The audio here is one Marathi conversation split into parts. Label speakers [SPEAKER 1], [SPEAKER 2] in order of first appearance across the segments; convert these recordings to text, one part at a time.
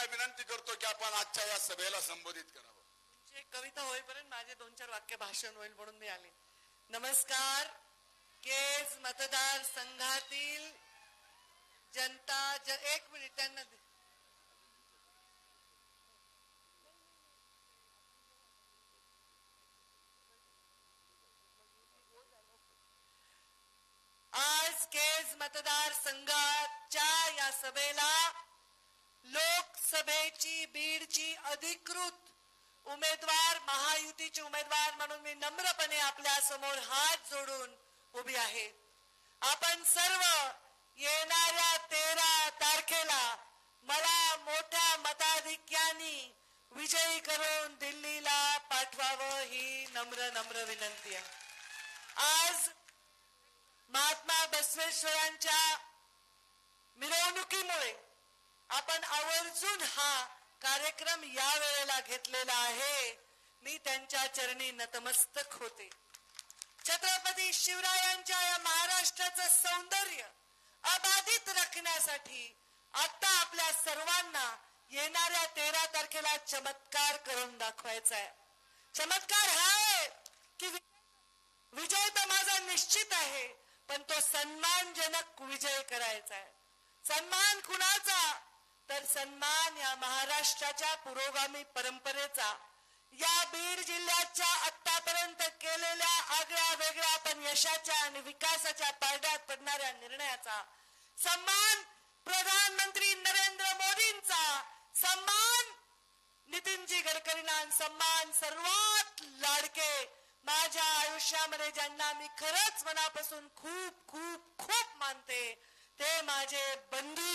[SPEAKER 1] सगळ्यांना विनंती करतो की आपण आजच्या या सभेला संबोधित करावं.
[SPEAKER 2] तुमची एक कविता होईपर्यंत माझे दोन चार वाक्य भाषण होईल म्हणून मी आले. नमस्कार केस मतदार संघातील जनता ज एक मिनिट त्यांना आज केज मतदार संघाच्या या सभेला लोकसभेची बीडची अधिकृत उमेदवार महायुतीचे उमेदवार म्हणून मी नम्रपणे आपल्यासमोर हात जोडून उभी आहे. आपण सर्व येणाऱ्या तेरा तारखेला मला मोठ्या मताधिक्यानी विजयी करून दिल्लीला पाठवावं ही नम्र नम्र विनंती आहे. आज महात्मा बसवेश्वरांच्या मिरवणुकीमुळे आपण आवर्जून हा कार्यक्रम या वेळेला घेतलेला आहे. मी त्यांच्या चरणी नतमस्तक होते. छत्रपती शिवरायांच्या या महाराष्ट्राचं सौंदर्य अबाधित राखण्यासाठी आता आपल्या सर्वांना येणाऱ्या तेरा तारखेला चमत्कार करून दाखवायचा आहे. चमत्कार हा आहे की विजय तर माझा निश्चित आहे पण तो सन्मानजनक विजय करायचा आहे. सन्मान कुणाचा? तर सन्मान या महाराष्ट्राच्या पुरोगामी परंपरेचा या बीड जिल्ह्याच्या आतापर्यंत केलेल्या आगळ्या वेगळ्या पण यशाच्या आणि विकासाच्या पारड्यात पडणाऱ्या निर्णयाचा सन्मान प्रधानमंत्री नरेंद्र मोदींचा सन्मान नितीनजी गडकरींना सन्मान सर्वात लाडके माझ्या आयुष्यामध्ये ज्यांना मी खरंच मनापासून खूप खूप खूप मानते ते माझे बंधू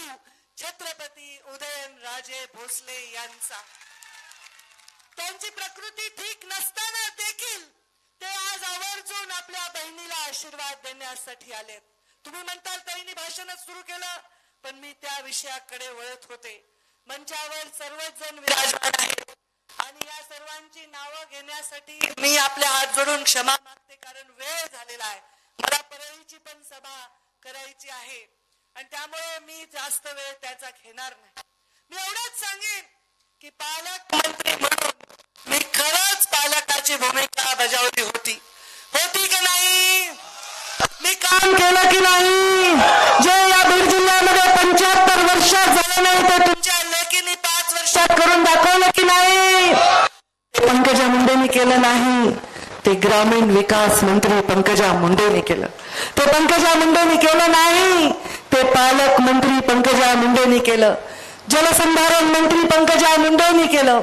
[SPEAKER 2] छत्रपती उदयन राजे भोसले यांचा. त्यांची प्रकृती ठीक नसताना देखील ते आज आवर्जून आपल्या बहिणीला आशीर्वाद देण्यासाठी आलेत. तुम्ही म्हणताल ताईंनी भाषणच सुरू केलं पण मी त्या विषयाकडे वळत होते. मंचावर सर्वच जण विराजमान आहेत. आणि या सर्वांची नावं घेण्यासाठी मी आपल्या हात जोडून क्षमा मागते कारण वेळ झालेला आहे. मला परळीची पण सभा करायची आहे. आणि त्यामुळे मी जास्त वेळ त्याचा घेणार नाही. मी एवढंच सांगेन की पालकमंत्री म्हणून मी खरंच पालकाची भूमिका बजावली होती. होती की नाही? मी काम केलं की नाही? जे या बीड जिल्ह्यामध्ये पंच्याहत्तर वर्षात झालं नाही ते तुमच्या लेकीने पाच वर्षात करून दाखवलं की नाही? ते पंकजा मुंडेने केलं नाही. ते ग्रामीण विकास मंत्री पंकजा मुंडेने केलं. ते पंकजा मुंडेनी केलं नाही. ते पालक मंत्री पंकजा मुंडेनी केलं. जलसंधारण मंत्री पंकजा मुंडेनी केलं.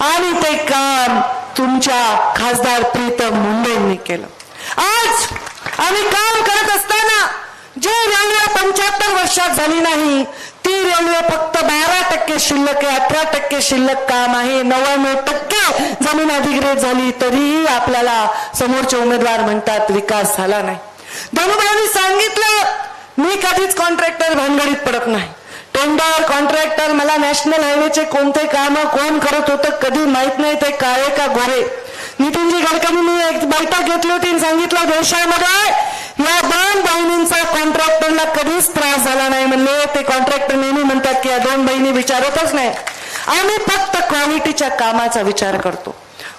[SPEAKER 2] आणि ते काम तुमच्या खासदार प्रीतम मुंडेंनी केलं. आज आम्ही काम करत असताना जे रेल्वे पंच्याहत्तर वर्षात झाली नाही ती रेल्वे फक्त बारा टक्के शिल्लक आहे अठरा टक्के शिल्लक काम आहे नव्याण्णव टक्के जमीन अधिग्रहित झाली तरीही आपल्याला समोरचे उमेदवार म्हणतात विकास झाला नाही. धनुभाईंनी सांगितलं मी कधीच कॉन्ट्रॅक्टर भानगडीत पडत नाही. टेंडर कॉन्ट्रॅक्टर मला नॅशनल हायवेचे कोणते काम कोण करत होतं कधी माहीत नाही ते काळे का गोरे. नितीनजी गडकरींनी एक बैठक घेतली होती आणि सांगितलं देशामध्ये या दोन बहिणींचा कॉन्ट्रॅक्टरला कधीच त्रास झाला नाही म्हणले. ते कॉन्ट्रॅक्टर नेहमी म्हणतात की या दोन बहिणी विचारतच नाही. आम्ही फक्त क्वालिटीच्या कामाचा विचार करतो.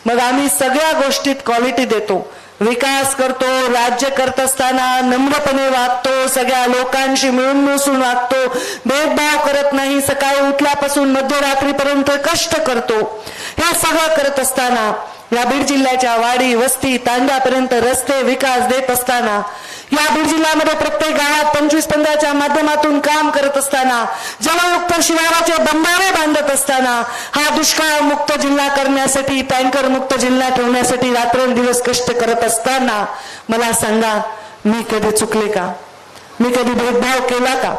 [SPEAKER 2] मग आम्ही सगळ्या गोष्टीत क्वालिटी देतो. विकास करतो राज्य करत असताना नम्रपणे वागतो सगळ्या लोकांशी मिळून मिसळून वागतो. भेदभाव करत नाही सकाळी उठल्यापासून मध्यरात्रीपर्यंत कष्ट करतो. हे सगळं करत असताना या बीड जिल्ह्याच्या वाडी वस्ती तांड्यापर्यंत रस्ते विकास देत असताना या बीड जिल्ह्यामध्ये प्रत्येक गावात पंचवीस पंधराच्या माध्यमातून काम करत असताना जलयुक्त शिवाराचे बंधारे बांधत असताना हा दुष्काळ मुक्त जिल्हा करण्यासाठी टँकर मुक्त जिल्हा ठेवण्यासाठी रात्रंदिवस कष्ट करत असताना मला सांगा मी कधी चुकले का? मी कधी भेदभाव केला का?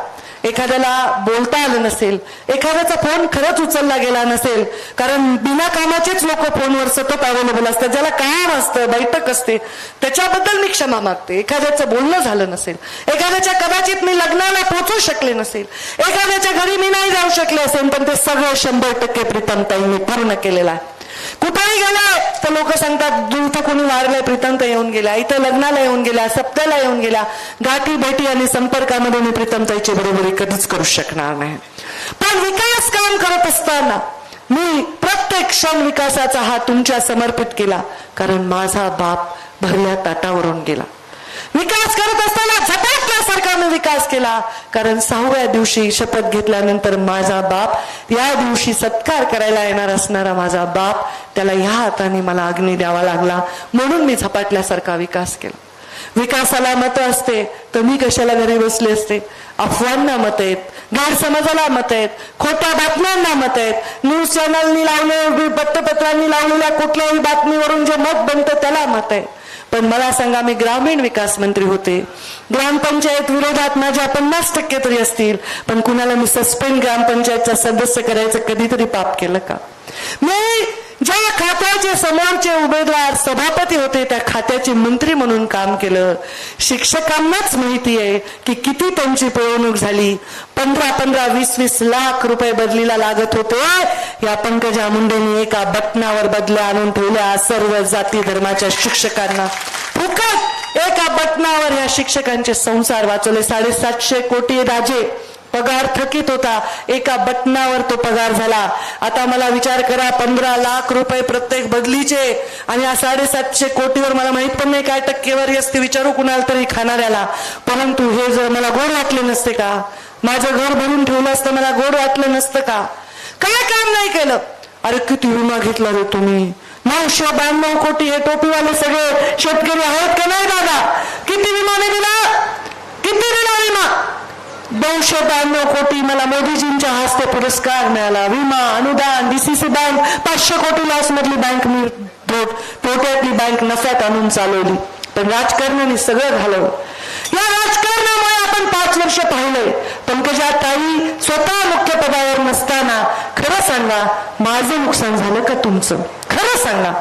[SPEAKER 2] एखाद्याला बोलता आलं नसेल एखाद्याचा फोन खरंच उचलला गेला नसेल कारण बिना कामाचेच लोक फोनवर सतत अवेलेबल असतात ज्याला काम असतं बैठक असते त्याच्याबद्दल मी क्षमा मागते. एखाद्याचं बोलणं झालं नसेल एखाद्याच्या कदाचित मी लग्नाला पोचू शकले नसेल एखाद्याच्या घरी मी नाही जाऊ शकले असेल पण ते सगळं शंभर टक्के प्रीतमताईंनी पूर्ण केलेलं आहे. कुठेही गेलं तर लोक सांगतात इथं कोणी वारलंय प्रीतमता येऊन गेला इथं लग्नाला येऊन गेला सप्त्याला येऊन गेला. गाठी भेटी आणि संपर्कामध्ये मी प्रीतमताईची बरोबरी कधीच करू शकणार नाही. पण विकास काम करत असताना मी प्रत्येक क्षण विकासाचा हा तुमच्या समर्पित केला कारण माझा बाप भरल्या ताटावरून गेला. विकास करत असताना झपाटल्यासारखा मी विकास केला. कारण सहाव्या दिवशी शपथ घेतल्यानंतर माझा बाप या दिवशी सत्कार करायला येणार असणारा माझा बाप त्याला ह्या हाताने मला अग्नी द्यावा लागला. म्हणून मी झपाटल्यासारखा विकास केला. विकासाला मत असते तर मी कशाला घरी बसले असते? अफवांना मत आहेत गैरसमजाला मत आहेत खोट्या बातम्यांना मत आहेत. न्यूज चॅनलनी लावले वृत्तपत्रांनी लावलेल्या कुठल्याही बातमीवरून जे मत बनतं त्याला मत आहे पण मला सांगा मी ग्रामीण विकास मंत्री होते. ग्रामपंचायत विरोधात माझ्या पन्नास टक्के तरी असतील पण कुणाला मी सस्पेंड ग्रामपंचायतचा सदस्य करायचं कधीतरी पाप केलं का? मी ज्या खात्याचे समोरचे उमेदवार सभापती होते त्या खात्याचे मंत्री म्हणून काम केलं. शिक्षकांनाच माहिती आहे की किती त्यांची पिळवणूक झाली. पंधरा पंधरा वीस वीस लाख रुपये बदलीला लागत होते. या पंकजा मुंडेंनी एका बटनावर बदल्या आणून ठेवल्या सर्व जाती धर्माच्या शिक्षकांना. फुकट! एका बटनावर या शिक्षकांचे संसार वाचवले. साडेसातशे कोटी राजे. पगार थकीत होता. एका बटनावर तो पगार झाला. आता मला विचार करा पंधरा लाख रुपये प्रत्येक बदलीचे आणि या साडेसातशे कोटीवर मला माहीत पण नाही काय टक्केवारी असते. विचारू कुणाला तरी खाणाऱ्याला. परंतु हे जर मला गोड वाटले नसते का? माझं घर भरून ठेवलं असतं मला गोड वाटलं नसतं का? काय काम नाही केलं? अरे किती विमा घेतला रे तुम्ही? नऊशे ब्याण्णव कोटी हे टोपीवाले सगळे शेतकरी आहेत का नाही दादा? किती विमाने दिला? किती दिला विमा? दोनशे ब्याण्णव कोटी मला मोदीजींच्या हस्ते पुरस्कार मिळाला. विमा अनुदान डीसीसी बँक पाचशे कोटी लॉस मधली बँक मी तोट्यातली बँक नफ्यात आणून चालवली. पण राजकारणाने सगळं घालवलं. या राजकारणामुळे आपण पाच वर्ष पाहिलंय. पंकजा ताई स्वतः मुख्य पदावर नसताना खरं सांगा माझं नुकसान झालं का तुमचं? खरं सांगा.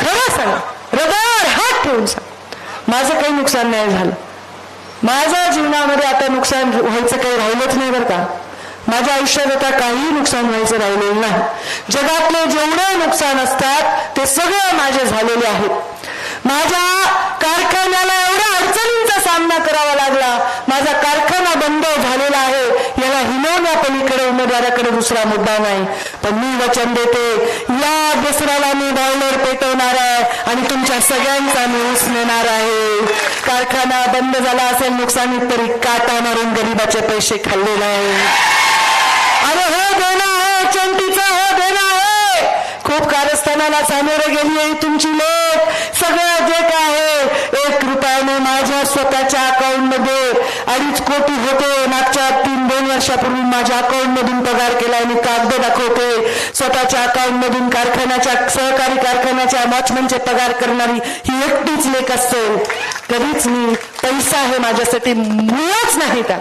[SPEAKER 2] खरं सांगा. हृदयावर हात ठेवून सांग. माझं काही नुकसान नाही झालं. माझ्या जीवनामध्ये आता नुकसान व्हायचं काही राहिलंच नाही बरं का. माझ्या आयुष्यात आता काही नुकसान व्हायचं राहिलेलं नाही. जगातले जेवढे नुकसान असतात ते सगळे माझे झालेले आहेत. माझ्या कारखान्याला एवढ्या अडचणींचा सामना करावा लागला. माझा कारखाना बंद झालेला आहे. याला हिनवण्यापलीकडे उमेदवाराकडे दुसरा मुद्दा नाही. पण मी वचन देते या दसऱ्याला मी बॉयलर पेटवणार आहे आणि तुमच्या सगळ्यांचा मी उस नेणार आहे. कारखाना बंद झाला असेल नुकसानीत तरी काटा मारून गरीबाचे पैसे खाल्ले नाही? अरे हो देणं आहे चंटीचा हो देणं आहे. खूप कारस्थानाला सामोरे गेली आहे तुमची लोक. सगळं जे काय आहे एक रुपयाने माझ्या स्वतःच्या अकाउंटमध्ये अडीच कोटी होते. मागच्या तीन दोन वर्षापूर्वी माझ्या अकाउंट मधून पगार केला आणि कागद दाखवते. स्वतःच्या अकाउंट मधून कारखान्याच्या सहकारी कारखान्याच्या वॉचमनचे पगार करणारी ही एकटीच लेख असेल कधीच मी पैसा हे माझ्यासाठी मुळच नाही का?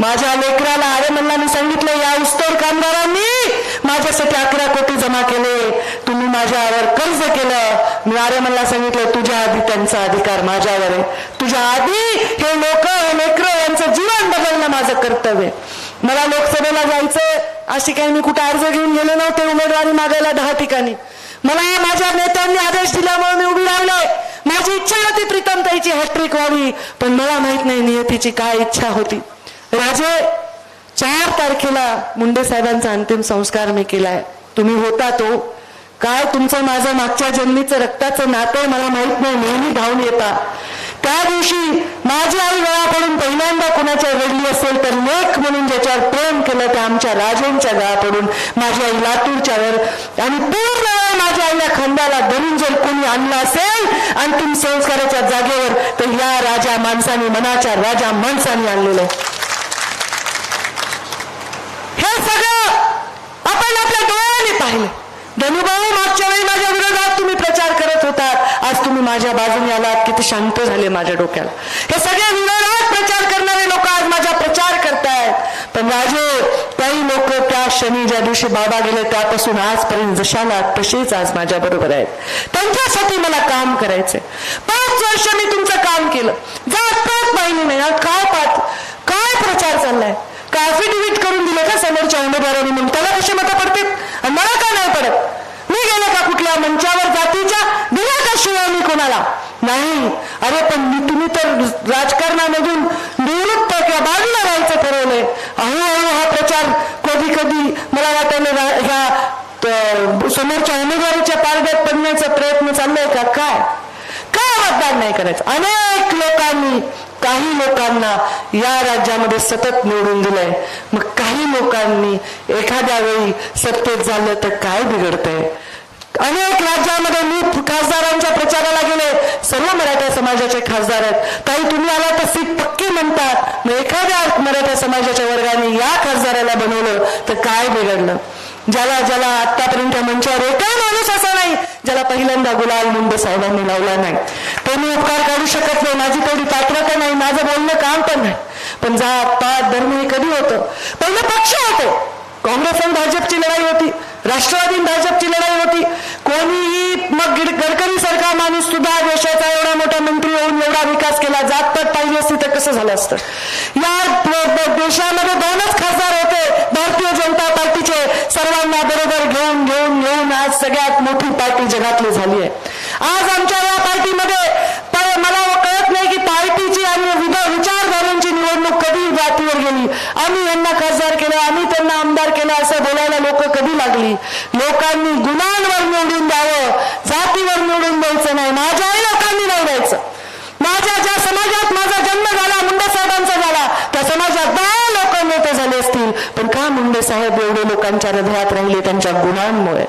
[SPEAKER 2] माझ्या लेकराला अरे म्हणला मी सांगितलं या उस्तोर कामगारांनी माझ्यासाठी अकरा कोटी जमा केले. तुम्ही माझ्यावर कर्ज केलं. मी अरे सांगितलं तुझ्या आधी त्यांचा अधिकार माझ्यावर आहे. तुझ्या आधी हे लोक हे लेकर यांचं जीवन बदलणं माझं कर्तव्य मला लोकसभेला जायचं अशी काही मी कुठे अर्ज घेऊन गेले नव्हते उमेदवारी मागायला दहा ठिकाणी. मला माझ्या नेत्यांनी आदेश दिल्यामुळे मी उभी राहिले माझी इच्छा होती प्रीतम ताईची हॅट्रिक व्हावी पण मला माहीत नाही नियतीची काय इच्छा होती. राजे चार तारखेला मुंडे साहेबांचा अंतिम संस्कार मी केलाय. तुम्ही होता तो. काय तुमचं माझं मागच्या जन्मीचं रक्ताचं नातं मला माहीत नाही नेहमी धावून येता. त्या दिवशी माझी आई गळापडून पहिल्यांदा कुणाच्या रडली असेल तर लेख म्हणून ज्याच्यावर प्रेम केलं त्या आमच्या राजेंच्या गळापडून माझी आई लातूरच्या वर आणि पूर्ण वेळ माझ्या आईला खांद्याला धरून जर कोणी आणलं असेल अंतिम संस्काराच्या जागेवर तर या राजा माणसाने मनाच्या राजा माणसाने आणलेलं आहे. हे सगळं आपण आपल्या डोळ्याने पाहिलं. धनुभाऊ मागच्या वेळी माझ्या विरोधात तुम्ही प्रचार करत होतात. आज तुम्ही माझ्या बाजूने आलात. किती शांत झाले माझ्या डोक्याला. हे सगळे विरोधात प्रचार करणारे लोक आज माझा प्रचार करतायत. पण राजे काही लोक त्या शनी ज्या दिवशी बाबा गेले त्यापासून आजपर्यंत जशाला तसेच आज माझ्या बरोबर आहेत. त्यांच्यासाठी मला काम करायचंय. पाच वर्ष मी तुमचं काम केलं. जात पात पाहिली नाही आज काय पाच काय प्रचार चाललाय? ऍफिडेव्हिट करून दिले का समोरच्या उमेदवाराने म्हणून त्याला कशी मतं पडते आणि मला का नाही पडत? मी गेले का कुठल्या मंचावर जातीच्या दिला का शिवाय मी कोणाला? नाही. अरे पण मी तुम्ही तर राजकारणामधून निवृत्त किंवा बाजूला राहायचं ठरवलंय. हळूहळू हा प्रचार कधी मला वाटायला ह्या समोरच्या उमेदवारीच्या पारड्यात पडण्याचा प्रयत्न चाललाय का? काय? काय मतदान नाही करायचं? अनेक लोकांनी काही लोकांना या राज्यामध्ये सतत निवडून दिलंय. मग काही लोकांनी एखाद्या वेळी सत्तेत झालं तर काय बिघडतंय? अनेक राज्यामध्ये मी खासदारांच्या प्रचाराला गेले. सर्व मराठा समाजाचे खासदार आहेत. काही तुम्ही आला तर सीट पक्की म्हणतात. मग एखाद्या मराठा समाजाच्या वर्गाने या खासदाराला बनवलं तर काय बिघडलं? ज्याला ज्याला आतापर्यंत मंचावर एकही माणूस असा नाही ज्याला पहिल्यांदा गुलाल मुंड साहेबांनी लावला नाही. तो मी उपकार काढू शकत नाही माझी तेवढी पात्रता नाही माझं बोलणं काम पण नाही. पण जात पात धर्म हे कधी होतं? पहिलं पक्ष होतो. काँग्रेस आणि भाजपची लढाई होती राष्ट्रवादी भाजपची लढाई होती. कोणीही मग गिड- गडकरी सारखा माणूस सुद्धा देशाचा एवढा मोठा मंत्री होऊन एवढा विकास केला जातपात पाहिजे असती तर कसं झालं असतं? या देशामध्ये दोनच खासदार होते भारतीय जनता पार्टीचे सर्वांना बरोबर घेऊन घेऊन घेऊन आज सगळ्यात मोठी पार्टी जगातली झाली आहे. आज आमच्या या पार्टीमध्ये मला कळत नाही की पार्टीची आणि विचारधारांची निवडणूक कधी जातीवर गेली. आम्ही यांना खासदार केलं आम्ही त्यांना आमदार केलं असं बोलायला लोक कधी लागली? लोकांनी गुणांवर निवडून द्यावं जातीवर निवडून द्यायचं नाही. माझ्याही लोकांनी नाही द्यायचं. माझ्या ज्या समाजात माझा जन्म झाला मुंडे साहेबांचा झाला त्या समाजात दहा लोक नेते झाले असतील पण का मुंडे साहेब एवढे लोकांच्या हृदयात राहिले त्यांच्या गुणांमुळे.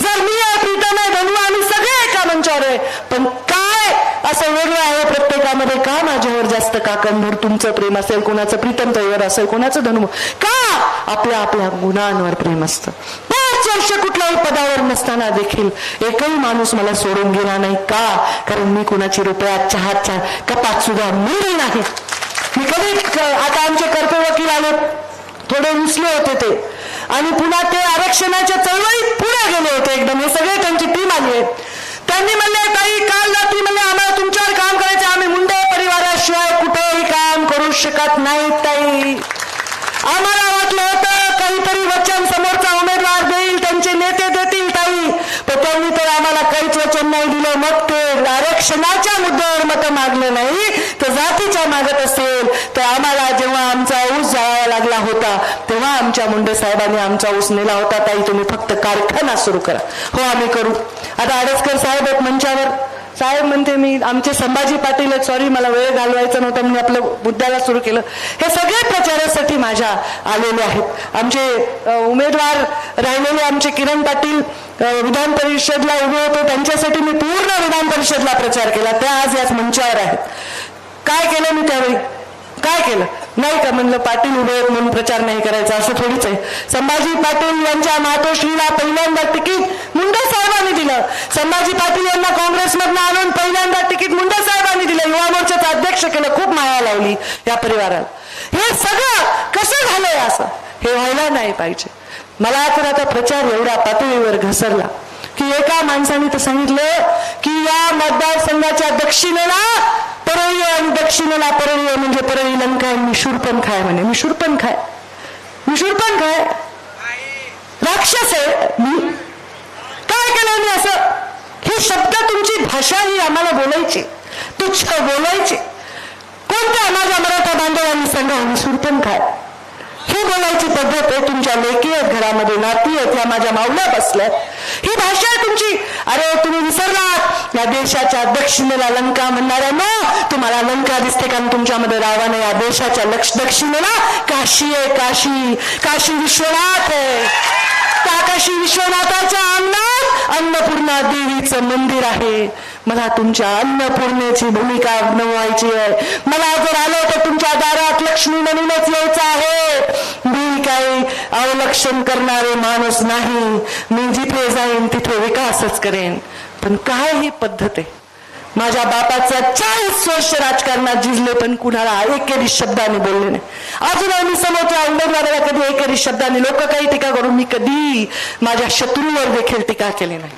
[SPEAKER 2] जर मी प्रीतम आहे धनु आम्ही सगळे एका मंचावर आहे. पण काय असं वेगळं आहे प्रत्येकामध्ये? का माझ्यावर जास्त काकणभर तुमचं प्रेम असेल कोणाचं प्रीतम तैवर असेल कोणाचं धनु का आपल्या आपल्या गुणांवर प्रेम असतं? पाच वर्ष कुठल्याही पदावर नसताना देखील एकही माणूस मला सोडून गेला नाही का? कारण मी कुणाची रुपयात चहाच्या कपात सुद्धा मिळली नाही. मी कधी आता आमचे कर्तव्य वकील आले. थोडे रुसले होते ते. आणि पुन्हा ते आरक्षणाच्या चळवळीत पुढे गेले होते एकदम. हे सगळे त्यांची टीम आली आहेत. त्यांनी म्हणले ताई काल रात्री म्हणले आम्हाला तुमच्यावर काम करायचं आम्ही मुंडे परिवाराशिवाय कुठेही काम करू शकत नाही ताई. आम्हाला वाटलं होतं काहीतरी वचन समोरचा उमेदवार देईल त्यांचे नेते देतील ताई. पण त्यांनी तर आम्हाला काहीच वचन नाही दिलं. मग ते आरक्षणाच्या मुद्द्यावर मत मागलं नाही तर जातीच्या मागत असेल तर आम्हाला जेव्हा आमचा ऊस जाळावा लागला होता तेव्हा आमच्या मुंडे साहेबांनी आमचा ऊस नेला होता. ताई तुम्ही फक्त कारखाना सुरू करा. हो आम्ही करू. आता आडसकर साहेब आहेत मंचावर. साहेब म्हणते मी आमचे संभाजी पाटील आहेत. सॉरी मला वेळ घालवायचा नव्हता म्हणून आपलं मुद्द्याला सुरू केलं. हे सगळे प्रचारासाठी माझ्या आलेले आहेत. आमचे उमेदवार राहिलेले आमचे किरण पाटील विधान परिषदला उभे होते. त्यांच्यासाठी मी पूर्ण विधान परिषदला प्रचार केला. त्या आज याच मंचावर आहेत. काय केलं मी त्यावेळी? काय केलं? नाही का म्हणलं पाटील उभे आहेत म्हणून प्रचार नाही करायचा असं थोडीच आहे. संभाजी पाटील यांच्या मातोश्रीला पहिल्यांदा तिकीट मुंडे साहेबांनी दिलं. संभाजी पाटील यांना काँग्रेसमधनं आणून पहिल्यांदा तिकीट मुंडे साहेबांनी दिलं. युवा मोर्चाचं अध्यक्ष केलं खूप माया लावली या परिवाराला. हे सगळं कसं झालंय असं? हे व्हायला नाही पाहिजे. मला तर आता प्रचार एवढ्या पातळीवर घसरला की एका माणसाने तर सांगितलं की या मतदारसंघाच्या दक्षिणेला परळी आणि दक्षिणेला परळी आहे. म्हणजे परळी लंका आहे. मिशूर पण खाय म्हणे. मिशूर पण खाय. मिशूर पण खाय. राक्षस आहे. मी काय केलं मी असं? हे शब्द तुमची भाषा ही आम्हाला बोलायची. तुच्छ बोलायची. कोणत्या माझ्या मराठा बांधवांनी सांगा मी पण खाय. ही बोलायची पद्धत आहे तुमच्या लेकी आहेत घरामध्ये नाती आहेत या माझ्या मावल्या बसल्या. ही भाषा आहे तुमची. अरे तुम्ही विसरलात. या देशाच्या दक्षिणेला लंका म्हणणाऱ्यांना तुम्हाला लंका दिसते कारण तुमच्यामध्ये रावा या देशाच्या लक्ष दक्षिणेला काशी आहे काशी. काशी विश्वनाथ आहे. त्या काशी विश्वनाथाच्या अंगणात अन्नपूर्णा देवीचं मंदिर आहे. मला तुमच्या अन्नपूर्णेची भूमिका बनवायची आहे. मला जर आलं तर तुमच्या दारात लक्ष्मी म्हणूनच यायचं आहे. मी काही अवलक्षण करणारे माणूस नाही. मी जिथे जाईन तिथे विकासच करेन. पण काय ही पद्धत आहे? माझ्या बापाचा चाळीस वर्ष राजकारणात झिजले पण कुणाला एकेरी शब्दाने बोलले नाही. अजून मी समोरच्या उमेदवाराला कधी एकेरी शब्दाने लोक काही टीका करून मी कधी माझ्या शत्रूवर देखील टीका केली नाही.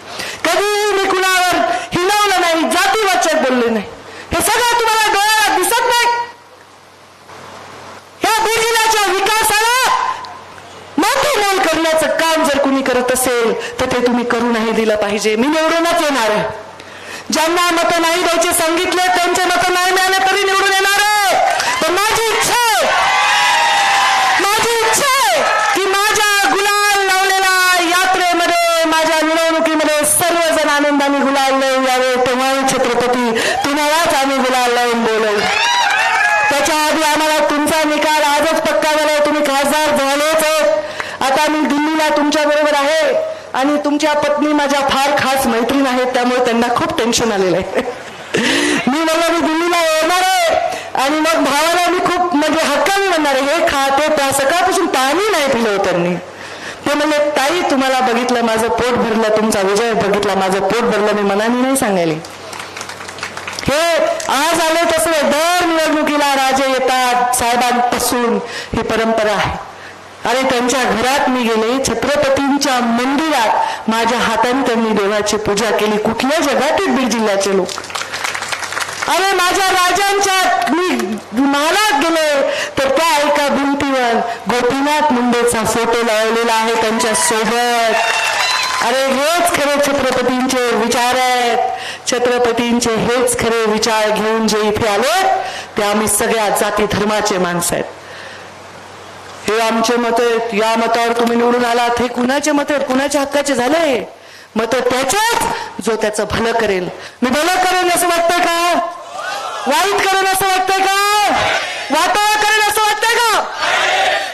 [SPEAKER 2] कधी मी कुणावर हिनवलं नाही जातीवाचक बोलले नाही. हे सगळं तुम्हाला डोळ्याला दिसत नाही. या बीड विकासाला मोठी मोल करण्याचं काम जर कुणी करत असेल तर ते तुम्ही करू नाही दिलं पाहिजे. मी निवडूनच येणार आहे. ज्यांना मतं नाही द्यायचे सांगितले त्यांचे मतं नाही मिळाले तरी निवडून येणार आहे माझी इच्छा आहे माझी इच्छा आहे की माझ्या गुलाल लावलेल्या यात्रेमध्ये माझ्या निवडणुकीमध्ये सर्वजण आनंदाने गुलाल लावून यावे तेव्हा छत्रपती तुम्हालाच आम्ही गुलाल लावून बोलवू. त्याच्या आधी आम्हाला तुमचा निकाल आजच पक्का झाला तुम्ही खासदार झालेच आता मी दिल्लीला तुमच्या बरोबर आहे. आणि तुमच्या पत्नी माझ्या फार खास मैत्रीण आहेत त्यामुळे त्यांना खूप टेन्शन आलेलं आहे. मी म्हणलं मी दिल्लीला येणार आहे. आणि मग भावाला मी खूप म्हणजे हक्काने म्हणणार आहे हे खाते त्या सकाळपासून पाणी नाही पिलं त्यांनी. ते म्हणले ताई तुम्हाला बघितलं माझं पोट भरलं तुमचा विजय बघितला माझं पोट भरलं मी मनाने नाही सांगायले. हे आज आले तसं दर निवडणुकीला राजे येतात साहेबांपासून ही परंपरा आहे. आणि त्यांच्या घरात मी गेले छत्रपतींच्या मंदिरात माझ्या हाताने त्यांनी देवाची पूजा केली. कुठल्या जगातील बीड जिल्ह्याचे लोक? अरे माझ्या राजांच्या मी महालात गेले तर त्या एका भिंतीवर गोपीनाथ मुंडेचा फोटो लावलेला आहे त्यांच्यासोबत. अरे हेच खरे छत्रपतींचे विचार आहेत. छत्रपतींचे हेच खरे विचार घेऊन जे इथे आले ते आम्ही सगळ्या जाती धर्माचे माणसं आहेत. हे आमचे मत आहेत. या मतावर तुम्ही निवडून आलात. हे कुणाचे मत आहेत? कुणाच्या हक्काचे झाले मत त्याच्याच जो त्याचं भलं करेल. मी भलं करेन असं वाटतंय का? वाईट करेन असं वाटतंय का? वाटावं करेल असं वाटतंय का?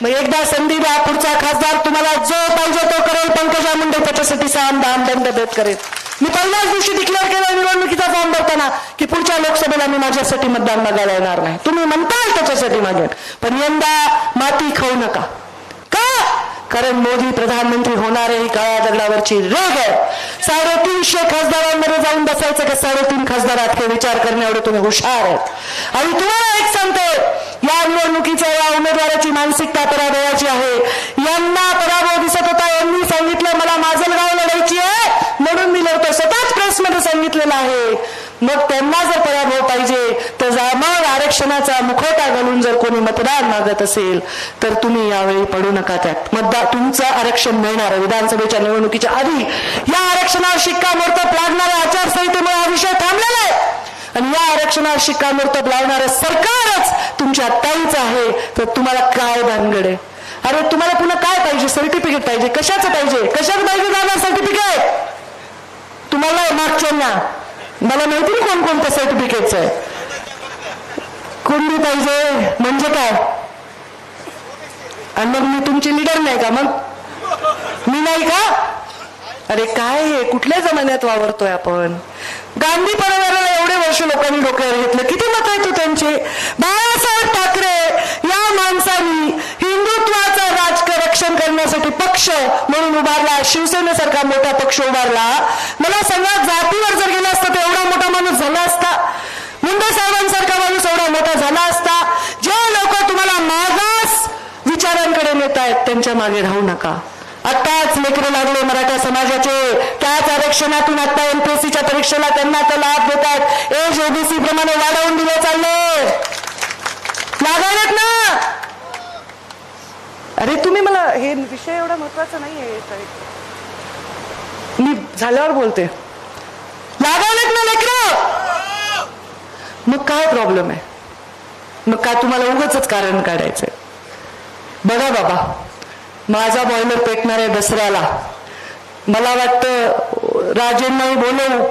[SPEAKER 2] मग एकदा संधी द्या पुढचा खासदार तुम्हाला जो पाहिजे तो करेल. पंकजा मुंडे त्याच्यासाठी साम दाम दंड देत करेल. मी पहिल्याच दिवशी डिक्लेअर केलं निवडणुकीचा फॉर्म भरताना की पुढच्या लोकसभेला मी माझ्यासाठी मतदान मागायला येणार नाही. तुम्ही म्हणताल त्याच्यासाठी मागेल पण यंदा माती खाऊ नका. का? कारण मोदी प्रधानमंत्री होणार ही काळ्या दगडावरची रेग आहे. साडेतीनशे खासदारांमध्ये जाऊन बसायचं का साडेतीन खासदारात हे विचार करण्यावर तुम्ही हुशार आहेत. आणि तुम्हाला एक सांगतो या निवडणुकीच्या या उमेदवाराची मानसिकता पराभवाची आहे. यांना पराभव दिसत होता यांनी सांगितलं मला माजलगाव लढायची आहे. म्हणून मी लढतो. स्वतःच प्रेसमध्ये सांगितलेलं आहे. मग त्यांना जर पराभव पाहिजे तर मग आरक्षणाचा मुखवटा घालून जर कोणी मतदान मागत असेल तर तुम्ही यावेळी पडू नका त्यात. मतदार तुमचं आरक्षण मिळणार विधानसभेच्या निवडणुकीच्या आधी या आरक्षणावर शिक्कामोर्तब लागणाऱ्या आचारसंहितेमुळे हा विषय थांबलेला आहे. आणि या आरक्षणावर शिक्कामोर्तब लावणारं सरकारच तुमच्या ताईच आहे. तर तुम्हाला काय भानगड आहे? अरे तुम्हाला पुन्हा काय पाहिजे? सर्टिफिकेट पाहिजे. कशाचं पाहिजे? कशाचं पाहिजे? जाणार सर्टिफिकेट तुम्हाला मागच्यांना मला माहिती नाही कोणकोणत्या सर्टिफिकेटचं आहे. कुंडी पाहिजे? म्हणजे काय? आणि मग मी तुमची लिडर नाही का मग? मी नाही का? अरे काय हे? कुठल्या जमान्यात वावरतोय आपण? गांधी परिवाराला एवढे वर्ष लोकांनी डोक्यावर घेतलं. किती मत येतो हो त्यांचे? बाळासाहेब ठाकरे या माणसांनी हिंदुत्वाचं राजरक्षण करण्यासाठी पक्ष म्हणून उभारला. शिवसेनेसारखा मोठा पक्ष उभारला. मला सांगा जातीवर जर गेला असता तर एवढा मोठा माणूस झाला असता? मुंडे साहेबांसारखा माणूस एवढा मोठा झाला असता? जे लोक तुम्हाला मागास विचारांकडे नेत आहेत त्यांच्या मागे राहू नका. आत्ताच लेकरं लागले मराठा समाजाचे. त्याच आरक्षणातून आता एमपीएससीच्या परीक्षेला त्यांना तो लाभ देतात. एज ओबीसी प्रमाणे वाढवून दिले चालले लागायलेत ना? अरे तुम्ही मला हे विषय एवढा महत्त्वाचा नाही आहे मी झाल्यावर बोलते. लागायलेत ना लेकरं? मग काय प्रॉब्लेम आहे? मग काय तुम्हाला उगच कारण काढायचंय? बघा बाबा. माझा बॉयलर पेटणार आहे दसऱ्याला. मला वाटतं राजेंनाही बोलवू.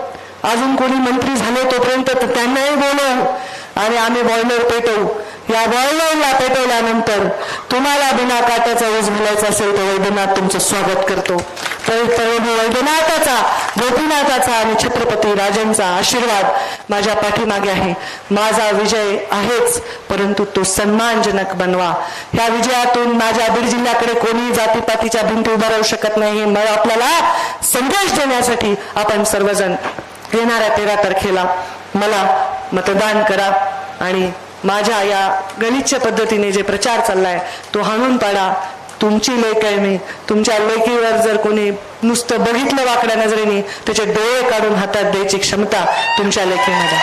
[SPEAKER 2] अजून कोणी मंत्री झाले तोपर्यंत तर त्यांनाही बोलवू. आणि आम्ही बॉयलर पेटवू. या बॉयलरला पेटवल्यानंतर तुम्हाला बिना काट्याचा ऊस घालायचा असेल तर वैद्यनाथ तुमचं स्वागत करतो. तर वैद्यनाथाचा गोपीनाथाचा आणि छत्रपती राजांचा आशीर्वाद माझ्या पाठीमागे आहे. माझा विजय आहेच परंतु तो सन्मानजनक बनवा. ह्या विजयातून माझ्या बीड जिल्ह्याकडे कोणी जातीपातीच्या भिंती उभा राहू शकत नाही. मला आपल्याला संदेश देण्यासाठी आपण सर्वजण येणाऱ्या तेरा तारखेला मला मतदान करा आणि माझ्या या गलिच्छ पद्धतीने जे प्रचार चाललाय तो हाणून पाडा. तुमची लेख आहे मी तुमच्या लेखीवर जर कोणी नुसतं बघितलं वाकड्या नजरेने त्याचे डोळे काढून हातात द्यायची क्षमता तुमच्या लेखीमध्ये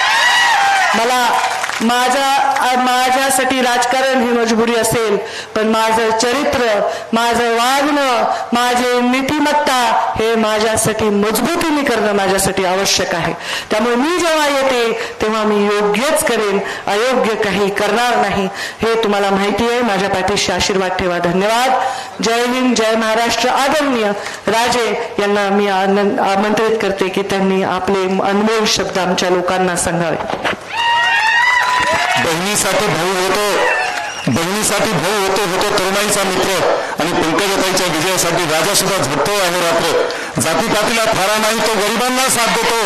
[SPEAKER 2] मला माझा माझ्यासाठी राजकारण ही मजबुरी असेल पण माझं चरित्र माझं वागणं माझे नीतिमत्ता हे माझ्यासाठी मजबूतीने करणं माझ्यासाठी आवश्यक आहे. त्यामुळे मी जेव्हा येते तेव्हा मी योग्यच करेन अयोग्य काही करणार नाही हे तुम्हाला माहिती आहे. माझ्या पाठीशी आशीर्वाद ठेवा. धन्यवाद. जय हिंद जय महाराष्ट्र. आदरणीय राजे यांना मी आनंद आमंत्रित करते की त्यांनी आपले अनुभव शब्द आमच्या लोकांना सांगावे.
[SPEAKER 3] बहिणीसाठी भाऊ होतो बहिणीसाठी भाऊ होतो होतो तरुणाईचा मित्र. आणि पंकजताईच्या विजयासाठी राजा सुद्धा झटतो आहे रात्र जातीपातीला फारा नाही तो गरिबांना साथ देतो.